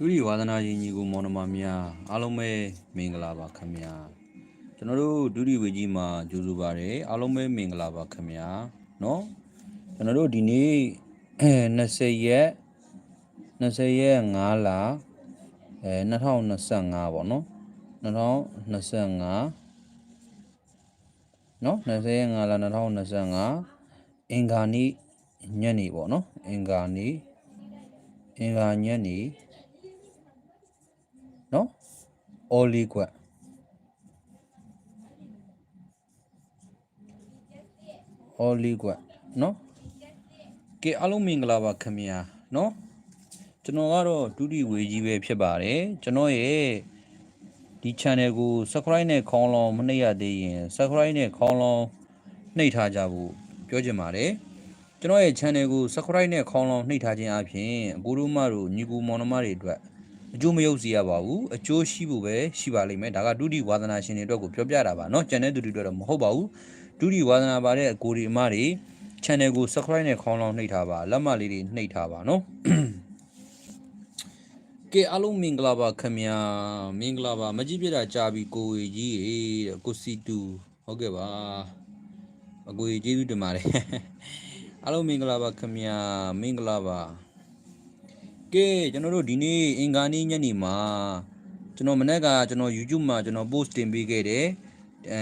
ဒုတိယဝါသနာရှင်ညီကိုမောင်နှမများအားလုံးပဲမင်္ဂလာပါခင်ဗျာကျွန်တော်တို့ဒုတိယဝေကြီးမှာကြိုဆိုပါရစေအားလုံးပဲမင်္ဂလာပါခင်ဗျာเนาะကျွန်တော်တို့ဒီနေ့20ရက်20ရက်5လအဲ2025ပေါ့နော်2025เนาะ20ရက်5လ2025အင်္ဂါနေ့ညနေပေါ့နော်အင်္ဂါနေ့အင်္ဂါညနေနော် အော်လီကွက်အော်လီကွက်နော်ကဲအားလုံးမင်္ဂလာပါခင်ဗျာနော်ကျွန်တော်ကတော့ဒုတိဝေကြီးပဲဖြစ်ပါတယ်ကျွန်တော်ရဲ့ဒီ channel ကို subscribe နဲ့ခေါင်းလောင်းမနှိပ်ရသေးရင် subscribe နဲ့ခေါင်းလောင်းနှိပ်ထားကြဖို့ပြောချင်ပါတယ်ကျွန်တော်ရဲ့ channel ကို subscribe နဲ့ခေါင်းလောင်းနှိပ်ထားခြင်းအပြင်အကိုတို့မတို့ညီကူမောင်နှမတွေအတွက် အကျိုးမယုတ်စီရပါဘူးအကျိုးရှိဖို့ပဲရှိပါလိမ့်မယ်ဒါကဒုတိဝါသနာရှင်တွေအတွက်ကိုပြောပြတာပါเนาะ channel သူတွေအတွက်တော့မဟုတ်ပါဘူးဒုတိဝါသနာပါတဲ့အကိုဒီအမတွေ channel ကို subscribe နဲ့ခေါင်းလောင်းနှိပ်ထားပါလက်မလေးတွေနှိပ်ထားပါเนาะ ကဲအားလုံးမင်္ဂလာပါခင်ဗျာမင်္ဂလာပါမကြည့်ပြတာကြာပြီကိုဝေကြီးရေတဲ့ကိုစီတူဟုတ်ကဲ့ပါအကိုကြီးကျေးဇူးတင်ပါတယ် အားလုံးမင်္ဂလာပါခင်ဗျာမင်္ဂလာပါ ကဲကျွန်တော်တို့ဒီနေ့အင်္ဂါနေ့ညနေမှာကျွန်တော်မနေ့ကကျွန်တော် YouTube မှာကျွန်တော် post တင်ပေးခဲ့တယ်အဲ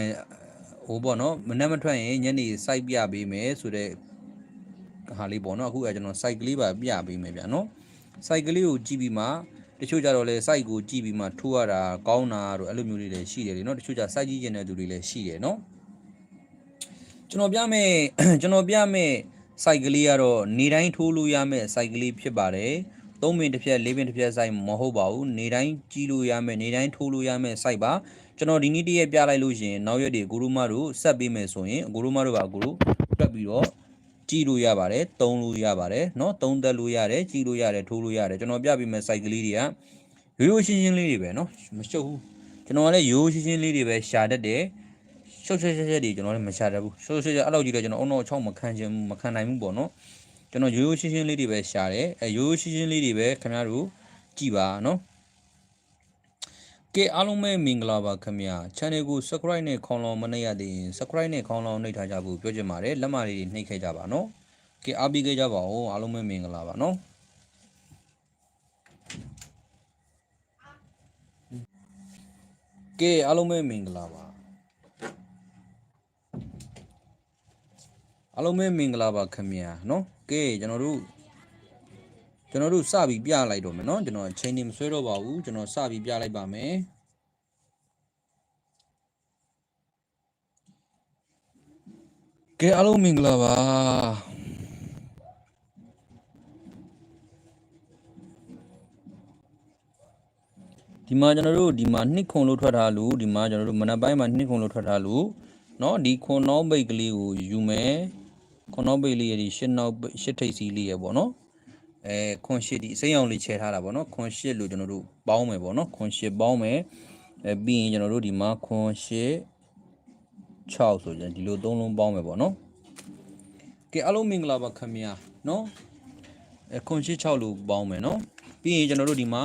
ဟိုပေါ့နော်မနေ့မထွက်ရင်ညနေ site ပြပေးမယ်ဆိုတော့ဟာလေးပေါ့နော်အခုကကျွန်တော် site ကလေးပါပြပေးမယ်ဗျာနော် site ကလေးကိုကြည့်ပြီးမှတချို့ကြတော့လေ site ကိုကြည့်ပြီးမှထိုးရတာကောင်းတာတို့အဲ့လိုမျိုးလေးလည်းရှိတယ်လေနော်တချို့ကြ site ကြည့်ကျင်တဲ့သူတွေလည်းရှိတယ်နော်ကျွန်တော်ပြမယ်ကျွန်တော်ပြမယ် site ကလေးကတော့နေတိုင်းထိုးလို့ရမယ် site ကလေးဖြစ်ပါတယ် 3မိနစ်တစ်ဖြတ်4မိနစ်တစ်ဖြတ် site မဟုတ်ပါဘူးနေတိုင်းကြည့်လို့ရမယ်နေတိုင်းထိုးလို့ရမယ် site ပါကျွန်တော်ဒီနေ့တည့်ရက်ပြလိုက်လို့ရှရင်နောက်ရက်တွေကိုရုမတို့ဆက်ပေးမယ်ဆိုရင်ကိုရုမတို့ကကိုရုတွက်ပြီးတော့ ကြည့်လို့ရပါတယ်သုံးလို့ရပါတယ်เนาะသုံးသက်လို့ရတယ်ကြည့်လို့ရတယ်ထိုးလို့ရတယ်ကျွန်တော်ပြပေးမယ့် site ကလေးတွေကရိုးရိုးရှင်းရှင်းလေးတွေပဲเนาะမရှုပ်ဘူးကျွန်တော်ကလည်းရိုးရိုးရှင်းရှင်းလေးတွေပဲရှာတတ်တယ်ရှုပ်ရှက်ရှက်ရှက်တွေကျွန်တော်လည်းမရှာတတ်ဘူးရှုပ်ရှက်ရှက်အဲ့လိုကြီးတော့ကျွန်တော်အုံတော့ချောင်းမခံချင်ဘူးမခံနိုင်ဘူးပေါ့เนาะ ကျွန်တော်ရိုးရိုးရှင်းရှင်းလေးတွေပဲရှာတယ်အဲရိုးရိုးရှင်းရှင်းလေးတွေပဲခင်ဗျားတို့ကြည့်ပါနော်ကဲအားလုံးပဲမင်္ဂလာပါခင်ဗျာ channel ကို subscribe နဲ့ခေါင်းလောင်မနှိပ်ရသေးရင် subscribe နဲ့ခေါင်းလောင်နှိပ်ထားကြဖို့ပြောချင်ပါတယ်လက်မလေးတွေနှိပ်ခဲ့ကြပါနော်ကဲအားပေးခဲ့ကြပါဦးအားလုံးပဲမင်္ဂလာပါနော်ကဲအားလုံးပဲမင်္ဂလာပါအားလုံးပဲမင်္ဂလာပါခင်ဗျာနော် ကဲကျွန်တော်တို့ကျွန်တော်တို့စပြီးပြလိုက်တော့မယ်နော်ကျွန်တော်အချိန်နေမဆွဲတော့ပါဘူးကျွန်တော်စပြီးပြလိုက်ပါမယ်ကဲအားလုံးမင်္ဂလာပါဒီမှာကျွန်တော်တို့ဒီမှာနှစ်ခွန်လို့ထွက်ထားလို့ဒီမှာကျွန်တော်တို့မနက်ပိုင်းမှာနှစ်ခွန်လို့ထွက်ထားလို့เนาะဒီခွန်နှောင်းပိတ်ကလေးကိုယူမယ် ခုနောက်ပိတ်လေးရဒီရှစ်နောက်ရှစ်ထိပ်စီးလေးရပေါ့နော်အဲခွန်ရှစ်ဒီအစိမ်းအောင်လေးချဲထားတာပေါ့နော်ခွန်ရှစ်လို့ကျွန်တော်တို့ပေါင်းမယ်ပေါ့နော်ခွန်ရှစ်ပေါင်းမယ်အဲပြီးရင်ကျွန်တော်တို့ဒီမှာခွန်ရှစ်6ဆိုရင်ဒီလိုသုံးလုံးပေါင်းမယ်ပေါ့နော်ကဲအားလုံးမင်္ဂလာပါခင်ဗျာနော်အဲခွန်ရှစ်6လို့ပေါင်းမယ်နော်ပြီးရင်ကျွန်တော်တို့ဒီမှာ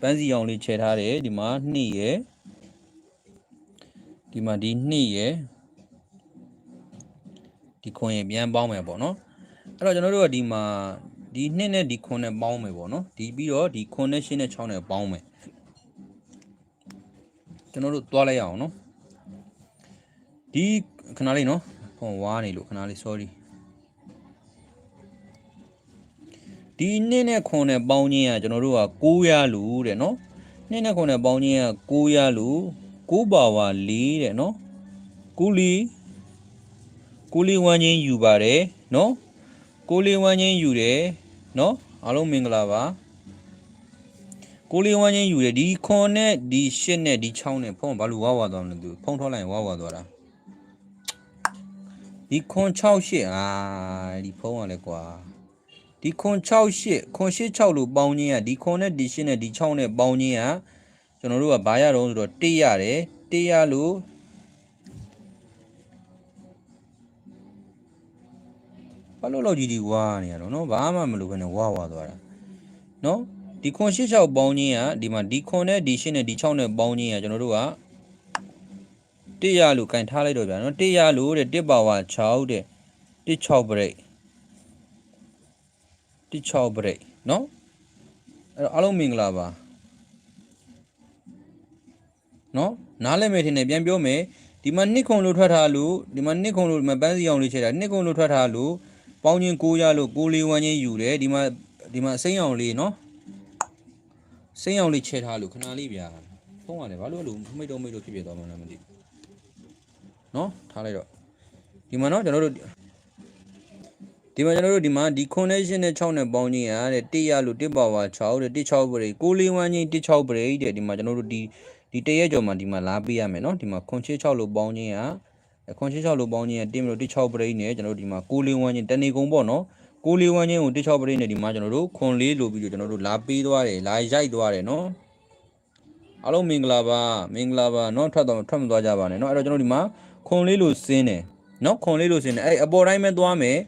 ပန်းစီအောင်လေးချဲထားတယ်ဒီမှာ2ရယ်ဒီမှာဒီ2ရယ် ဒီခွန်ရင်ပြန်ပေါင်းမယ်ပေါ့နော်အဲ့တော့ကျွန်တော်တို့ကဒီမှာဒီနှစ်နဲ့ဒီခွန်နဲ့ပေါင်းမယ်ပေါ့နော်ဒီပြီးတော့ဒီခွန်နဲ့ရှင်းနဲ့6နဲ့ပေါင်းမယ်ကျွန်တော်တို့သွားလိုက်ရအောင်နော်ဒီခဏလေးနော်ဟောဝါနေလို့ခဏလေး sorry ဒီနှစ်နဲ့ခွန်နဲ့ပေါင်းခြင်းကကျွန်တော်တို့က900လူတဲ့နော်နှစ်နဲ့ခွန်နဲ့ပေါင်းခြင်းက900လူ9ပါဝါ4တဲ့နော်9 4 ကိုလေးဝမ်းချင်းယူပါတယ်နော်ကိုလေးဝမ်းချင်းယူတယ်နော်အားလုံးမင်္ဂလာပါကိုလေးဝမ်းချင်းယူတယ်ဒီခွန်နဲ့ဒီရှစ်နဲ့ဒီချောင်းနဲ့ဖုန်းဘာလို့ဝါဝါသွားမလဲသူဖုန်းထောက်လိုက်ဝါဝါသွားတာဒီခွန်6ရှစ်အာဒီဖုန်းကလည်းကွာဒီခွန်6ရှစ်ခွန်6 6လို့ပေါင်းခြင်းကဒီခွန်နဲ့ဒီရှစ်နဲ့ဒီချောင်းနဲ့ပေါင်းခြင်းကကျွန်တော်တို့ကဘာရတော့ဆိုတော့1ရတယ်1ရလို့ ဘာလို့လောက်ကြီးဒီဝါနေရတော့နော်ဘာမှမလုပ်ဘဲနဲ့ဝါဝါသွားတာနော်ဒီခွန်ရှစ်လျှောက်ပေါင်းခြင်းကဒီမှာဒီခွန်နဲ့ဒီရှစ်နဲ့ဒီ6နဲ့ပေါင်းခြင်းကကျွန်တော်တို့ကတစ်ရလို့ကန်ထားလိုက်တော့ဗျာနော်တစ်ရလို့တဲ့တစ်ပါဝါ6တဲ့တစ်6 break တစ်6 break နော်အဲ့တော့အားလုံးမင်္ဂလာပါနော်နားလည်မယ်ထင်တယ်ပြန်ပြောမယ်ဒီမှာနှစ်ခုံလို့ထွက်ထားလို့ဒီမှာနှစ်ခုံလို့ဒီမှာပန်းစီအောင်လေးချက်တာနှစ်ခုံလို့ထွက်ထားလို့ ပေါင်းချင်း9ရလို့9လေးဝန်းချင်းယူတယ်ဒီမှာဒီမှာစိမ့်အောင်လေးနော်စိမ့်အောင်လေးချက်ထားလို့ခဏလေးဗျာဖုံးရတယ်ဘာလို့လို့မိတ်တော့မိတ်တော့ဖြစ်ဖြစ်သွားမှန်းမသိဘူးနော်ထားလိုက်တော့ဒီမှာနော်ကျွန်တော်တို့ဒီမှာကျွန်တော်တို့ဒီမှာဒီ connection နဲ့6နဲ့ပေါင်းချင်းရတဲ့1ရလို့1ပါဝါ6တဲ့16ပရိ6လေးဝန်းချင်း16ပရိတဲ့ဒီမှာကျွန်တော်တို့ဒီဒီတရက်ကျော်မှာဒီမှာလာပေးရမယ်နော်ဒီမှာခွန်ချေ6လို့ပေါင်းချင်းရ ခွန်66လိုပေါင်းခြင်းတင်ပြီးတော့16ပရိနဲ့ကျွန်တော်တို့ဒီမှာ6လေးဝန်းချင်းတနေကုန်ပေါ့နော်6လေးဝန်းချင်းကို16ပရိနဲ့ဒီမှာကျွန်တော်တို့ခွန်လေးလိုပြီးတော့ကျွန်တော်တို့လာပေးသွားတယ်လာရိုက်သွားတယ်နော်အားလုံးမင်္ဂလာပါမင်္ဂလာပါနော်ထွက်တော့ထွက်မသွားကြပါနဲ့နော်အဲ့တော့ကျွန်တော်ဒီမှာခွန်လေးလိုစင်းတယ်နော်ခွန်လေးလိုစင်းတယ်အဲ့အပေါ်တိုင်းပဲသွားမယ်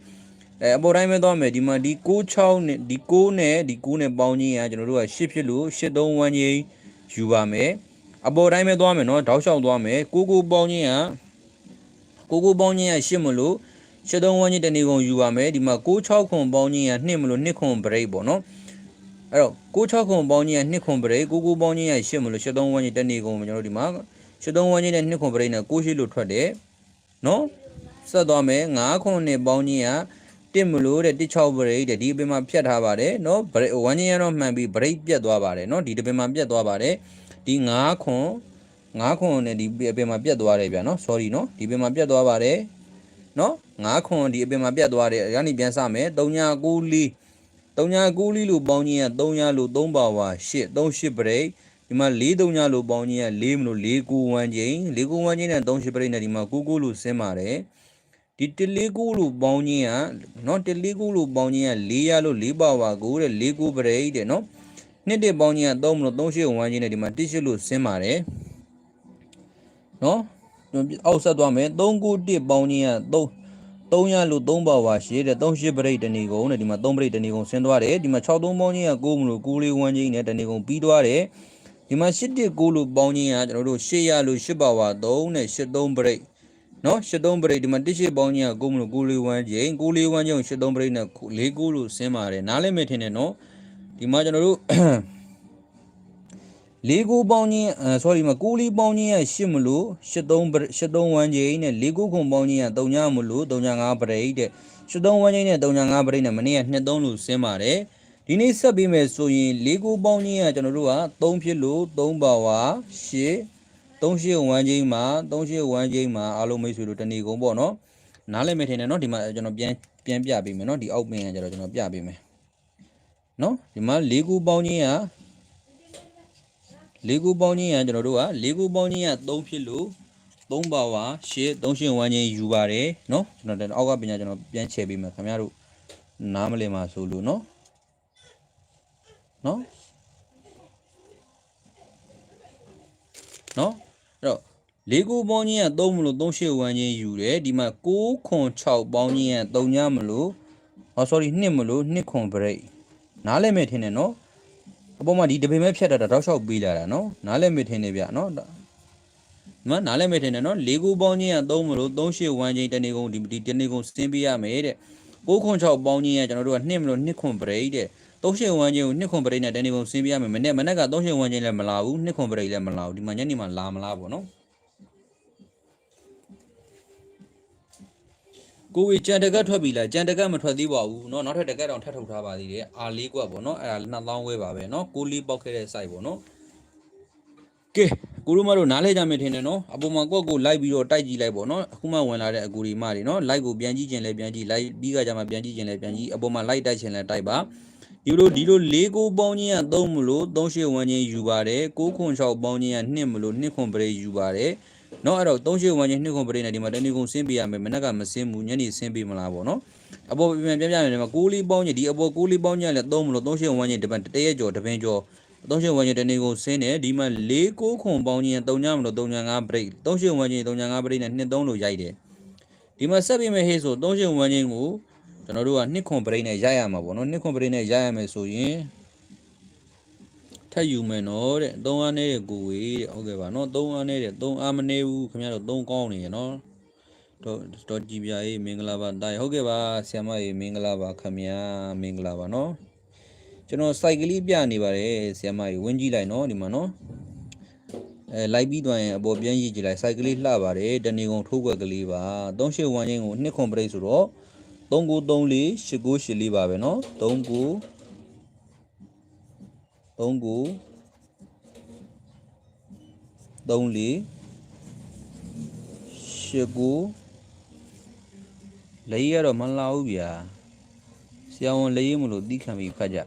အဲအပေါ်တိုင်းပဲသွားမယ်ဒီမှာဒီ96နဲ့ဒီ9နဲ့ဒီ9နဲ့ပေါင်းခြင်းကကျွန်တော်တို့က8ဖြစ်လို့83ဝန်းချင်းယူပါမယ်အပေါ်တိုင်းပဲသွားမယ်နော်တောက်လျှောက်သွားမယ်9 9ပေါင်းခြင်းက ကိုကိုပေါင်းချင်းကရှစ်မလို့ရှစ်သုံးဝန်းချင်းတနေကုန်ယူပါမယ်ဒီမှာ96ခွန်ပေါင်းချင်းကနှစ်မလို့နှစ်ခွန် break ပေါ့နော်အဲ့တော့96ခွန်ပေါင်းချင်းကနှစ်ခွန် break 99ပေါင်းချင်းကရှစ်မလို့ရှစ်သုံးဝန်းချင်းတနေကုန်ကျွန်တော်တို့ဒီမှာရှစ်သုံးဝန်းချင်းနဲ့နှစ်ခွန် break နဲ့6ရှိလို့ထွက်တယ်နော်ဆက်သွားမယ်9ခွန်နဲ့ပေါင်းချင်းကတစ်မလို့တဲ့16 break တဲ့ဒီအပင်မှာဖြတ်ထားပါတယ်နော် break ဝန်းချင်းကတော့မှန်ပြီး break ပြတ်သွားပါတယ်နော်ဒီတပင်မှာပြတ်သွားပါတယ်ဒီ9ခွန် ငါးခွန်နဲ့ဒီအပင်မှာပြတ်သွားတယ်ဗျာနော် sorry နော်ဒီပင်မှာပြတ်သွားပါတယ်နော်ငါးခွန်ဒီအပင်မှာပြတ်သွားတယ်ရန်ဒီပြန်စမယ်3994 3994လို့ပေါင်းခြင်းက300လို့3ပါဝါ8 38 break ဒီမှာ4 3လို့ပေါင်းခြင်းက4မလို့491ခြင်း491ခြင်းနဲ့38 break နဲ့ဒီမှာ99လို့ဆင်းပါတယ်ဒီ149လို့ပေါင်းခြင်းကနော်149လို့ပေါင်းခြင်းက400လို့4ပါဝါ9တဲ့49 break တဲ့နော်နှစ်တက်ပေါင်းခြင်းက3မလို့38 1ခြင်းနဲ့ဒီမှာ18လို့ဆင်းပါတယ် နော်အောက်ဆက်သွားမယ်3ကို1ပေါင်းချင်းက3 3ရလို့3ပါဝါရှိတဲ့38ပရိတနေကုန်တဲ့ဒီမှာ3ပရိတနေကုန်ဆင်းသွားတယ်ဒီမှာ63ပေါင်းချင်းက9မလို့9လေးဝန်းချင်းနဲ့တနေကုန်ပြီးသွားတယ်ဒီမှာ8တစ်9လို့ပေါင်းချင်းကကျွန်တော်တို့8ရလို့8ပါဝါ3နဲ့83ပရိနော်83ပရိတ်ဒီမှာတစ်ရှိပေါင်းကြီးကကိုမလို့6လေးဝန်းကျင်း6လေးဝန်းကျင်း83ပရိတ်နဲ့4ကိုလို့ဆင်းပါတယ်နားလည်းမထင်နဲ့နော်ဒီမှာကျွန်တော်တို့ ၄ကိုပေါင်းချင်းအဲ sorry မှာ6လေးပေါင်းချင်းက8မလို့83 83ဝန်းကျင်းနဲ့၄ကိုခုံပေါင်းချင်းက3ညမလို့35ပရိတ်တဲ့83ဝန်းကျင်းနဲ့35ပရိတ်နဲ့မနေ့က23လို့ဆင်းပါတယ်ဒီနေ့ဆက်ပြီးမယ်ဆိုရင်၄ကိုပေါင်းချင်းကကျွန်တော်တို့က3ဖြစ်လို့3ပါဝါ8 38ဝမ်းချင်းမှာ38ဝမ်းချင်းမှာအားလုံးမိတ်ဆွေတို့တဏီကုံပေါ့နော်နားလည်မယ်ထင်တယ်နော်ဒီမှာကျွန်တော်ပြန်ပြန်ပြပေးမယ်နော်ဒီအောက်ပင်ကကျတော့ကျွန်တော်ပြပေးမယ်နော်ဒီမှာ၄ခုပေါင်းချင်းက ၄ခုပေါင်းချင်းကကျွန်တော်တို့က၄ခုပေါင်းချင်းက3ဖြစ်လို့3ပါဝါရှစ်3ရှင်းဝမ်းချင်းယူပါတယ်နော်ကျွန်တော်အောက်ကပညာကျွန်တော်ပြန်ချဲပေးမယ်ခင်ဗျားတို့နားမလည်မှာဆိုလို့နော်နော်နော်အဲ့တော့၄ကိုပေါင်းချင်းက3မလို့38ဝန်းချင်းယူတယ်ဒီမှာ6ခွန်6ပေါင်းချင်းက3ညမလို့ဟော sorry 2မလို့2ခွန် break နားလဲမဲ့ထင်းတယ်နော် အပေါ်မှာဒီတပင်မဲ့ဖြတ်တာတော့ရှောက်ပေးလာတာနော်နားလဲမဲ့ထင်းနေဗျနော်ဒီမှာနားလဲမဲ့ထင်းတယ်နော်၄ကိုပေါင်းချင်းက3မလို့38ဝန်းချင်းတနေကုန်ဒီဒီတနေကုန်စင်းပေးရမယ်တဲ့6ခွန်6ပေါင်းချင်းကကျွန်တော်တို့က2မလို့2ခွန် break တဲ့38ဝန်းချင်းကို2ခွန်ပရိတ်နဲ့တနေ့ပုံဆင်းပြရမယ်မနေ့မနေ့က38ဝန်းချင်းလည်းမလာဘူး2ခွန်ပရိတ်လည်းမလာဘူးဒီမှာညနေမှလာမလားပေါ့နော် ကိုဝေကြံတကက်ထွက်ပြီလားကြံတကက်မထွက်သေးပါဘူးเนาะနောက်ထပ်တကက်တောင်ထပ်ထုတ်ထားပါသေးတယ်အာလေးကွက်ပေါ့เนาะအဲ့ဒါ2000ဝဲပါပဲเนาะကိုလေးပေါက်ခဲ့တဲ့ site ပေါ့เนาะကဲကိုတို့မတို့နားလဲကြမယ်ထင်တယ်နော်အပေါ်မှာကိုယ့်ကိုလိုက်ပြီးတော့တိုက်ကြည့်လိုက်ပေါ့နော်အခုမှဝင်လာတဲ့အကူဒီမတွေနော် like ကိုပြန်ကြည့်ခြင်းလဲပြန်ကြည့် like ပြီးကကြမှာပြန်ကြည့်ခြင်းလဲပြန်ကြည့်အပေါ်မှာ like တိုက်ခြင်းလဲတိုက်ပါဒီလိုဒီလို၄ကိုပေါင်းခြင်းက3မလို့38ဝန်းခြင်းယူပါတယ်6ခွန်6ပေါင်းခြင်းက2မလို့2ခွန်ပရိယူပါတယ် နော်အဲ့တော့သုံးရှိဝမ်းချင်းနှစ်ခုပရိနဲ့ဒီမှာတဏီကုံဆင်းပေးရမယ်မနက်ကမဆင်းဘူးညနေဆင်းပေးမလားပေါ့နော်အပေါ်ပြန်ပြန်ပြမယ်ဒီမှာကိုးလေးပေါင်းချင်းဒီအပေါ်ကိုးလေးပေါင်းချင်းလည်းသုံးမလို့သုံးရှိဝမ်းချင်းတပတ်တရက်ကျော်တပင်ကျော်သုံးရှိဝမ်းချင်းတဏီကုံဆင်းတယ်ဒီမှာ၄ကိုးခွန်ပေါင်းချင်းသုံးညမလို့သုံးညငါပရိသုံးရှိဝမ်းချင်းသုံးညငါပရိနဲ့နှစ်သုံးလို့ရိုက်တယ်ဒီမှာဆက်ပြီးမယ်ဟေ့ဆိုသုံးရှိဝမ်းချင်းကိုကျွန်တော်တို့ကနှစ်ခွန်ပရိနဲ့ရိုက်ရမှာပေါ့နော်နှစ်ခွန်ပရိနဲ့ရိုက်ရမယ်ဆိုရင် ထပ်ယူမယ်နော်တဲ့သုံးအားနေတဲ့ကိုဝေတဲ့ဟုတ်ကဲ့ပါနော်သုံးအားနေတဲ့သုံးအားမနေဘူးခင်ဗျားတို့သုံးကောင်းနေရနော်တော့တော့ကြည်ပြရေးမင်္ဂလာပါတိုင်ဟုတ်ကဲ့ပါဆ iam မကြီးမင်္ဂလာပါခင်ဗျာမင်္ဂလာပါနော်ကျွန်တော်စိုက်ကလေးပြနေပါတယ်ဆ iam မကြီးဝင်ကြည့်လိုက်နော်ဒီမှာနော်အဲလိုက်ပြီးသွားရင်အပေါ်ပြန်ရေးကြည့်လိုက်စိုက်ကလေးလှပါတယ်တနေကုန်ထိုးွက်ကလေးပါ38ဝမ်းချင်းကိုနှစ်ခွန်ပရိတ်ဆိုတော့3934 8984ပါပဲနော်39 39 34 89လေးရတော့မလာဘူးဗျာဆရာဝန်လေးမလို့တီးခံပြီးဖတ်ကြ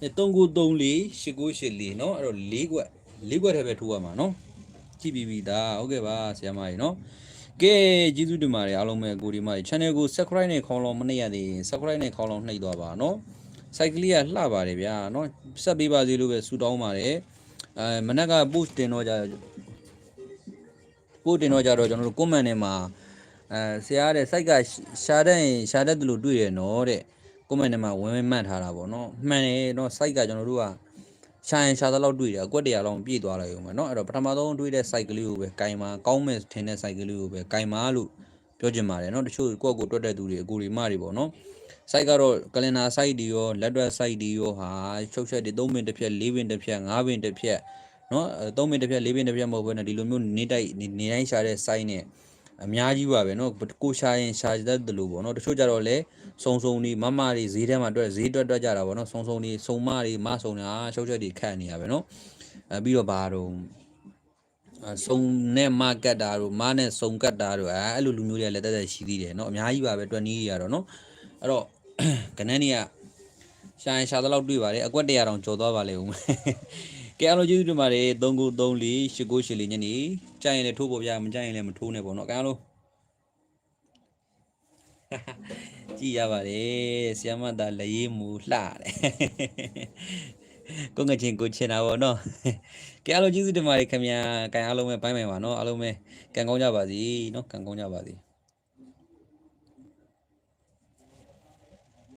အဲ3934 8984เนาะအဲ့တော့၄ခွက်၄ခွက်ထဲပဲထိုးရမှာเนาะကြည့်ပြီးပြီဒါဟုတ်ကဲ့ပါဆရာမကြီးเนาะကဲကျေးဇူးတင်ပါတယ်အားလုံးပဲကိုဒီမကြီး channel ကို subscribe နဲ့ခေါင်းလုံးမနှိပ်ရသေးရင် subscribe နဲ့ခေါင်းလုံးနှိပ်သွားပါเนาะ site ကလေးကလှပါတယ်ဗျာเนาะဆက်ပေးပါစေလို့ပဲဆုတောင်းပါတယ်အဲမနက်က post တင်တော့ကြ post တင်တော့ကြတော့ကျွန်တော်တို့ comment ထဲမှာအဲဆရာတဲ့ site ကရှာတဲ့ရင်ရှာတဲ့သူလို့တွေ့ရနော်တဲ့ comment ထဲမှာဝင်ဝင်မှတ်ထားတာပေါ့နော်မှန်တယ်เนาะ site ကကျွန်တော်တို့ကရှာရင်ရှာသလောက်တွေ့တယ်အကွက်တရာလောက်ပြည့်သွားလိုက်ဦးမယ်เนาะအဲ့တော့ပထမဆုံးတွေ့တဲ့ site ကလေးကိုပဲကင်မာကောင်းမဲ့ထင်တဲ့ site ကလေးကိုပဲကင်မာလို့ပြောချင်ပါတယ်เนาะတချို့ကိုယ့်ကိုယ်တွက်တဲ့သူတွေအကူတွေမတွေပေါ့เนาะ site ကတော့ကလင်နာ site တွေရောလက်တွက် site တွေရောဟာချုပ်ချက်တွေ3ပင်တစ်ဖြက်4ပင်တစ်ဖြက်5ပင်တစ်ဖြက်เนาะ3ပင်တစ်ဖြက်4ပင်တစ်ဖြက်မဟုတ်ဘဲနဲ့ဒီလိုမျိုးနေတိုက်နေတိုင်းရှာတဲ့ site နဲ့အများကြီးပါပဲเนาะကိုရှာရင်ရှာတတ်တယ်လို့ပေါ့เนาะတချို့ကြတော့လေစုံစုံနေမမတွေဈေးထဲမှာတွက်ဈေးတွက်တွက်ကြတာပေါ့เนาะစုံစုံနေစုံမတွေမစုံတာချုပ်ချက်တွေခတ်နေရပဲเนาะအဲပြီးတော့ဘာတော့အစုံနဲ့မကတ်တာတို့မနဲ့စုံကတ်တာတို့အဲအဲ့လိုလူမျိုးတွေကလည်းတက်တက်ရှိသေးတယ်เนาะအများကြီးပါပဲတွက်နီးရတော့เนาะအဲ့တော့ ကနန်းနေကရှာရင်ရှာသလောက်တွေ့ပါတယ်အကွက်100တောင်ကျော်သွားပါလေဦးကဲအားလုံးကျေးဇူးတင်ပါတယ်3934 8984ညနေကြိုင်ရင်လည်းထိုးပေါ်ပြမကြိုင်ရင်လည်းမထိုးနဲ့ပေါ့နော်ကဲအားလုံးကြည်ရပါတယ်ဆီယမတာလက်ရည်မူလှတယ်ကိုငချင်းကိုချင်တာပေါ့နော်ကဲအားလုံးကျေးဇူးတင်ပါတယ်ခင်ဗျာကံအားလုံးပဲဘိုင်းပိုင်ပါနော်အားလုံးပဲကံကောင်းကြပါစေနော်ကံကောင်းကြပါစေ